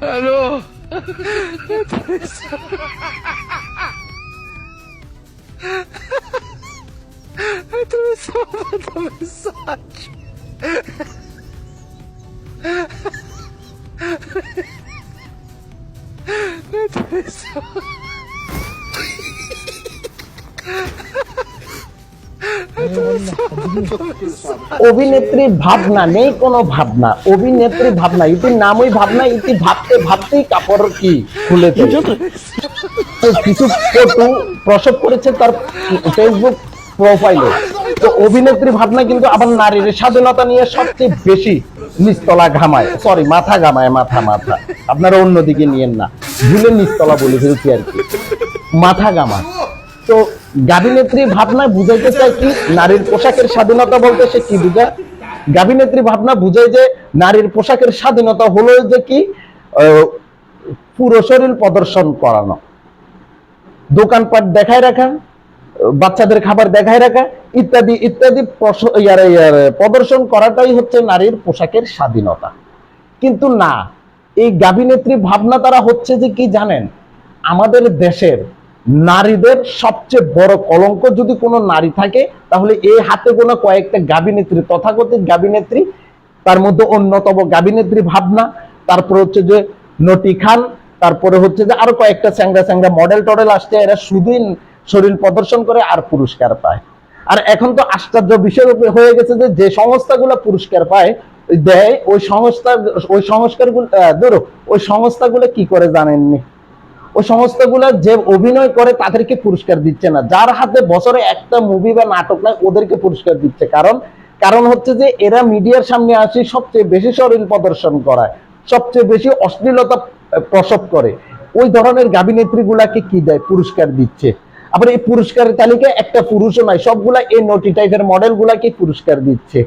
Ano? Ito na a mga massage. Ito na sa অভিনেত্রীর ভাবনা নেই কোনো ভাবনা। অভিনেত্রী ভাবনা ইতির নামই ভাবনা ইতি ভাবতে ভাবতেই কাপড় কি খুলে কিছু ফটো প্রসব করেছে তার ফেসবুক প্রোফাইলে তো অভিনেত্রী ভাবনা কিন্তু আবার নারীর স্বাধীনতা নিয়ে সবচেয়ে বেশি নিচতলা ঘামায়। সরি মাথা ঘামায় মাথা মাথা। আপনারা অন্যদিকে নিয়েন না। ভুলে নিচতলা বলে ফেলছি আর কি। মাথা গামা তো গাভিনেত্রী ভাবনা বুঝাইতে চায় কি নারীর পোশাকের স্বাধীনতা বলতে সে কি বুঝায় গাভিনেত্রী ভাবনা বুঝায় যে নারীর পোশাকের স্বাধীনতা হলো যে কি পুরো শরীর প্রদর্শন করানো। দোকানপাট দেখায় রাখা, বাচ্চাদের খাবার দেখায় রাখা, ইত্যাদি ইত্যাদি প্রদর্শন করাটাই হচ্ছে নারীর পোশাকের স্বাধীনতা। কিন্তু না, এই গাভিনেত্রী ভাবনা তারা হচ্ছে যে কি জানেন, আমাদের দেশের নারীদের সবচেয়ে বড় কলঙ্ক যদি কোনো নারী থাকে, তাহলে এই হাতে গোনা কয়েকটা গাভিনেত্রী তথাকথিত গাভিনেত্রী তার মধ্যে অন্যতম গাভিনেত্রী ভাবনা, তারপর হচ্ছে যে নটি খান, তারপরে হচ্ছে যে আরও কয়েকটা স্যাংরা স্যাংরা মডেল টডেল আসছে, এরা শুধুই শরীর প্রদর্শন করে আর পুরস্কার পায়। আর এখন তো আশ্চর্য বিষয় হয়ে গেছে যে যে সংস্থাগুলো পুরস্কার পায়, দেয়, ওই সংস্থা, ওই সংস্কারগুলো ধরো, ওই সংস্থাগুলো কি করে জানেননি? ওই সংস্থাগুলো যে অভিনয় করে তাদেরকে পুরস্কার দিচ্ছে না। যার হাতে বছরে একটা মুভি বা নাটক নাই, ওদেরকে পুরস্কার দিচ্ছে। কারণ কারণ হচ্ছে যে এরা মিডিয়ার সামনে আসে সবচেয়ে বেশি শরীর প্রদর্শন করায়, সবচেয়ে বেশি অশ্লীলতা প্রসব করে। ওই ধরনের গাভিনেত্রী গুলাকে কি দেয়? পুরস্কার দিচ্ছে। আবার এই পুরস্কারের তালিকায় একটা পুরুষও নাই, সবগুলা এই নটি টাইপের মডেল গুলাকে পুরস্কার দিচ্ছে।